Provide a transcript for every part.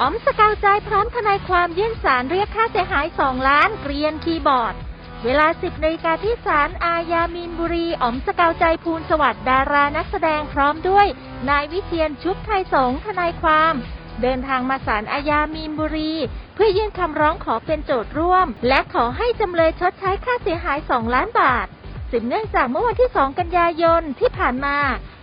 อ๋อมสกาวใจพร้อมทนายความยื่นสารเรียกค่าเสียหาย 2 ล้านเกรียนคีย์บอร์ด เวลา 10นาฬิกาที่ศาลอาญามีนบุรีอ๋อมสกาวใจภูลสวัสดิ์ดารานักแสดงพร้อมด้วย นายวิเชียนชุบไทยสงทนายความ เดินทางมาศาลอาญามีนบุรี เพื่อยื่นคำร้องขอเป็นโจทย์ร่วม และขอให้จำเลยชดใช้ค่าเสียหาย 2 ล้านบาทสืบเนื่องจากเมื่อวันที่ 2 กันยายนที่ผ่านมา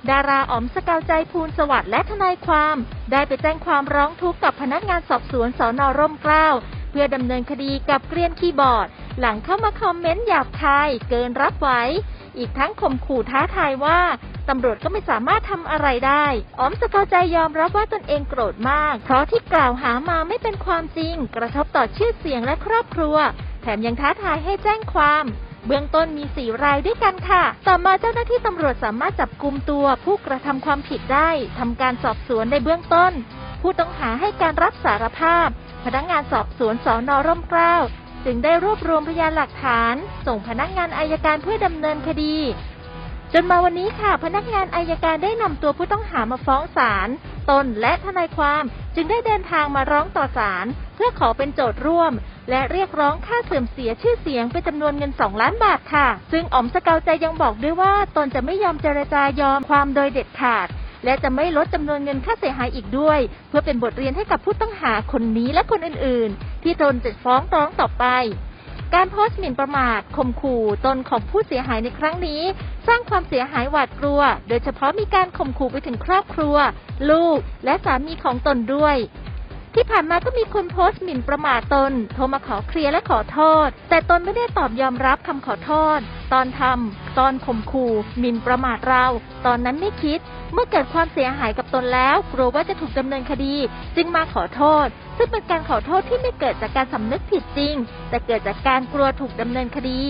ดาราอ๋อมสกาวใจภูลสวัสดิ์และทนายความ ได้ไปแจ้งความร้องทุกข์กับพนักงานสอบสวนสอนอร่มเกล้าเพื่อดำเนินคดีกับเกรียนคีย์บอร์ด หลังเข้ามาคอมเมนต์หยาบคายเกินรับไหวอีกทั้งข่มขู่ท้าทายว่าตำรวจก็ไม่สามารถทำอะไรได้ อ๋อมสกาวใจยอมรับว่าตนเองโกรธมาก เพราะที่กล่าวหามาไม่เป็นความจริง กระทบต่อชื่อเสียงและครอบครัว แถมยังท้าทายให้แจ้งความ เบื้องต้นมีสี่รายด้วยกันค่ะ ต่อมาเจ้าหน้าที่ตำรวจสามารถจับกลุ่มตัวผู้กระทำความผิดได้ทำการสอบสวนในเบื้องต้น ผู้ต้องหาให้การรับสารภาพ พนักงานสอบสวนสอนอร่มเกล้าจึงได้รวบรวมพยานหลักฐาน ส่งพนักงานอายการเพื่อดำเนินคดี จนมาวันนี้ค่ะ พนักงานอายการได้นำตัวผู้ต้องหามาฟ้องศาลตนและทนายความ จึงได้เดินทางมาร้องต่อศาลเพื่อขอเป็นโจทย์ร่วม และเรียกร้องค่าเสื่อมเสียชื่อเสียงเป็นจำนวนเงิน 2 ล้านบาทค่ะ ซึ่งอ๋อมสกาวใจยังบอกด้วยว่าตนจะไม่ยอมเจรจายอมความโดยเด็ดขาด และจะไม่ลดจำนวนเงินค่าเสียหายอีกด้วย เพื่อเป็นบทเรียนให้กับผู้ต้องหาคนนี้และคนอื่นๆ ที่ตนจะฟ้องร้องต่อไปการโพสต์หมิ่นประมาทข่มขู่ตนของผู้เสียหายในครั้งนี้ สร้างความเสียหายหวาดกลัว โดยเฉพาะมีการข่มขู่ไปถึงครอบครัว ลูก และสามีของตนด้วย ที่ผ่านมาก็มีคนโพสต์หมิ่นประมาทตน โทรมาขอเคลียร์และขอโทษ แต่ตนไม่ได้ตอบยอมรับคำขอโทษ ตอนทำตอนข่มขู่หมิ่นประมาทเรา ตอนนั้นไม่คิด เมื่อเกิดความเสียหายกับตนแล้ว กลัวว่าจะถูกดำเนินคดี จึงมาขอโทษ ซึ่งเป็นการขอโทษที่ไม่เกิดจากการสำนึกผิดจริง แต่เกิดจากการกลัวถูกดำเนินคดี